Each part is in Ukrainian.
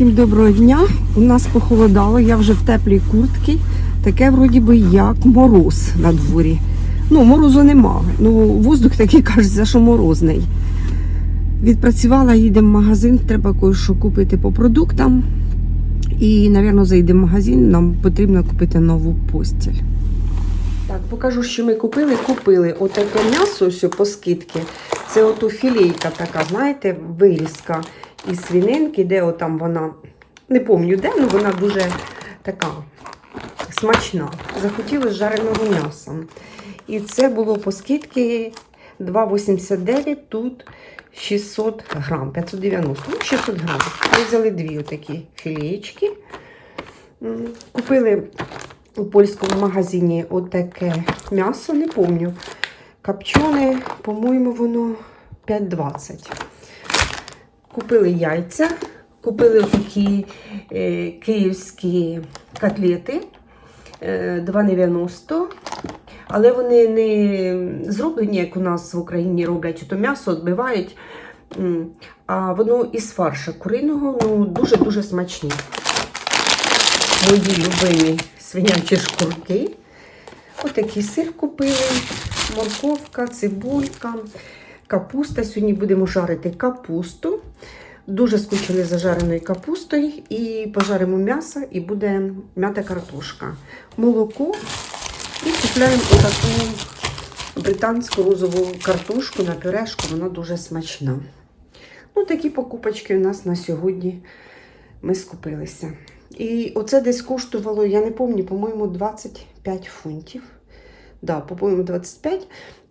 Всім доброго дня. У нас похолодало, я вже в теплій куртці. Таке вроді би як мороз на дворі. Ну, морозу нема. Ну, воздух такий кажеться, що морозний. Відпрацювала, їдемо в магазин, треба кое-що купити по продуктам. І, мабуть, зайдемо в магазин, нам потрібно купити нову постіль. Так, покажу, що ми купили. Купили отаке м'ясо ось по скидки. Це ото філейка така, знаєте, вирізка із свининки, де отам вона, не пам'ятаю де, але вона дуже така смачна. Захотіли жареного м'яса. І це було по скидки 2,89, тут 600 грам, 590, ну 600 грам. Ми взяли дві отакі філеєчки. М, Купили у польському магазині отаке м'ясо, не пам'ятаю. Копчене, по-моєму, воно 5,20. Купили яйця, купили такі е, київські котлети е, 2,90. Але вони не зроблені, як у нас в Україні роблять, то м'ясо відбивають. А воно із фарша куриного, ну дуже-дуже смачні. Мої любимі свинячі шкурки. Отакий сир купили, морковка, цибулька, капуста. Сьогодні будемо жарити капусту. Дуже скучили за жареною капустою. І пожаримо м'ясо, і буде м'ята картошка. Молоко. І купляємо отаку британську розову картошку на пюрешку. Вона дуже смачна. Ну, такі покупочки у нас на сьогодні ми скупилися. І оце десь коштувало, я не пам'ятаю, по-моєму, 25 фунтів. Да, по-моєму, 25.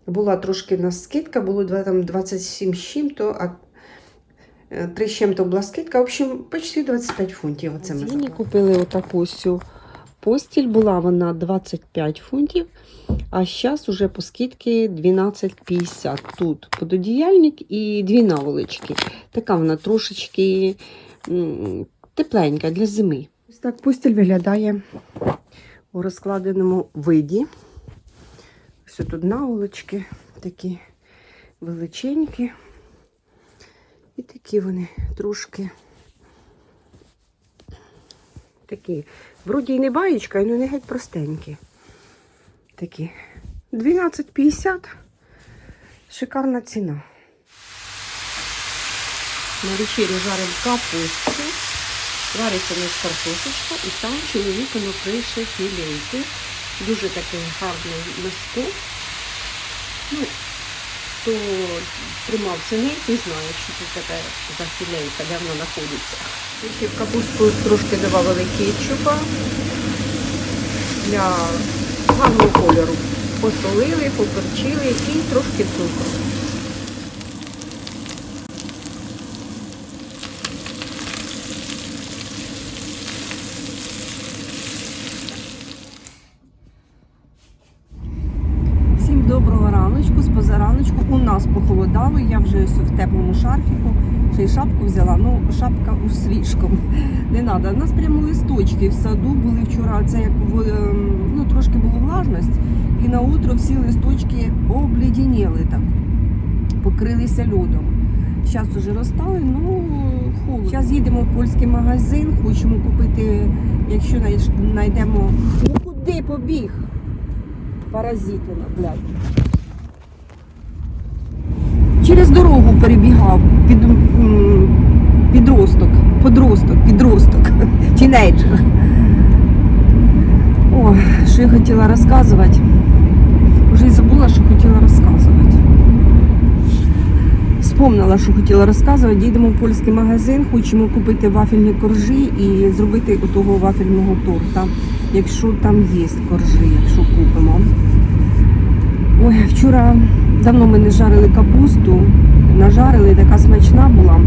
Була трошки на скидка, було там 27 з чим-то, а 3 з чим-то була скидка. В общем, почти 25 фунтів. Оце ми Ціні купили отаку всю постіль. Була вона 25 фунтів, а зараз уже по скидці 12,50. Тут пододіяльник і дві наволочки. Така вона трошечки тепленька для зими. Ось так постіль виглядає у розкладеному виді. Ось тут наволочки такі величенькі. І такі вони трошки такі. Вроді й не баєчка, але не геть простенькі. Такі. 12,50. Шикарна ціна. На вечерю жаримо капусту. Вариться у нас картошечка і там чоловік накрише філейки. Дуже такий гарний листок, Ну, хто тримав не не знає, що це така за філейка, де вона знаходиться. Тільки в капусту трошки додавали кетчупа для гарного кольору. Посолили, поперчили і трошки цукру. Всім доброго раночку, з позараночку. У нас похолодало, я вже в теплому шарфіку, ще й шапку взяла. Ну, шапка уж слишком. Не треба. У нас прямо листочки в саду були вчора. Це як ем, ну, трошки було влажність, і на утро всі листочки обледеніли так, покрилися льодом. Зараз уже розстали, ну холодно. Зараз їдемо в польський магазин, хочемо купити, якщо знайдемо. Ну куди побіг? Паразитина, блядь. Через дорогу перебігав під, підросток, подросток, підросток, тінейджер. О, що я хотіла розказувати. Вже й забула, що хотіла розказувати. Вспомнила, що хотіла розказувати. Їдемо в польський магазин, хочемо купити вафельні коржі і зробити отого вафельного торта, якщо там є коржі, якщо купимо. Ой, вчора давно ми не жарили капусту, нажарили, така смачна була.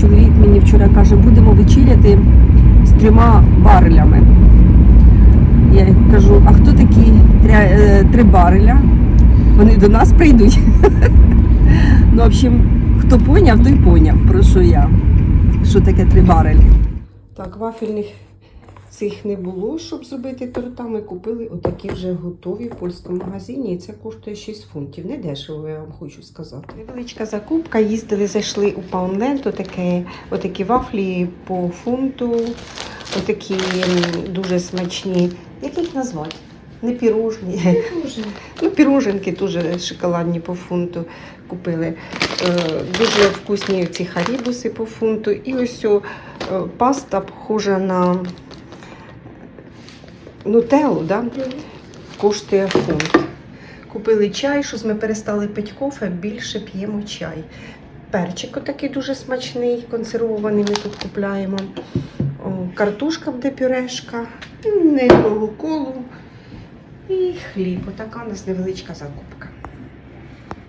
Чоловік мені вчора каже, будемо вечеряти з трьома барелями. Я кажу, а хто такі е, три бареля? Вони до нас прийдуть. Ну, в общем, хто поняв, той поняв, про що я. Що таке три барелі. Так, вафельних цих не було, щоб зробити торта. Ми купили отакі вже готові в польському магазині. І це коштує 6 фунтів. Не дешево, я вам хочу сказати. Невеличка закупка. Їздили, зайшли у Паунленд, отаке, отакі вафлі по фунту, отакі дуже смачні. Як їх назвати? Не пірожні. Ну, піроженки дуже шоколадні по фунту купили. Е, дуже вкусні ці харібуси по фунту. І ось о, е, паста похожа на нутеллу, да? коштує фунт. Купили чай, щось ми перестали пити кофе, більше п'ємо чай. Перчик отакий дуже смачний, консервований ми тут купляємо. О, картошка буде пюрешка, не колу і хліб. Отака у нас невеличка закупка.